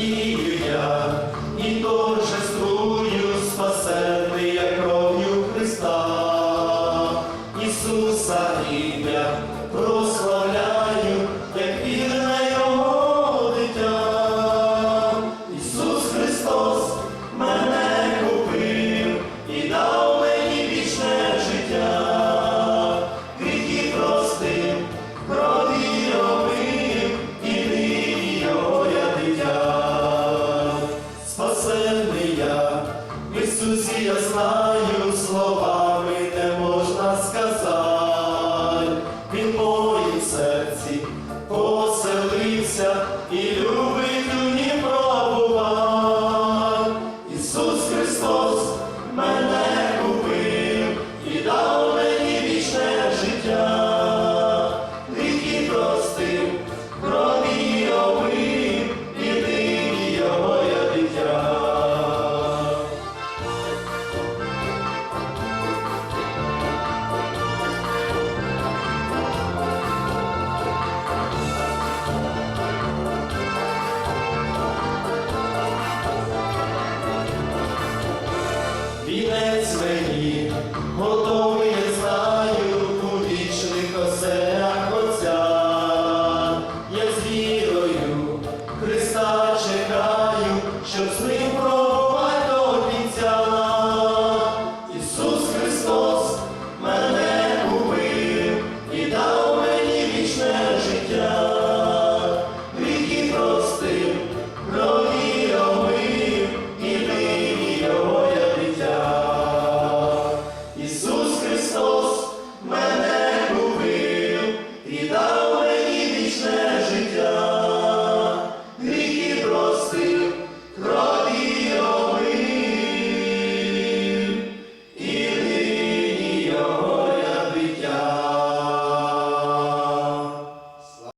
Надія і то. знаю, словами не можна сказати, він в серці поселився і любить у пробував. Ісус Христос мене купив і дав мені вічне життя, лихі простив. вінець мені готовий.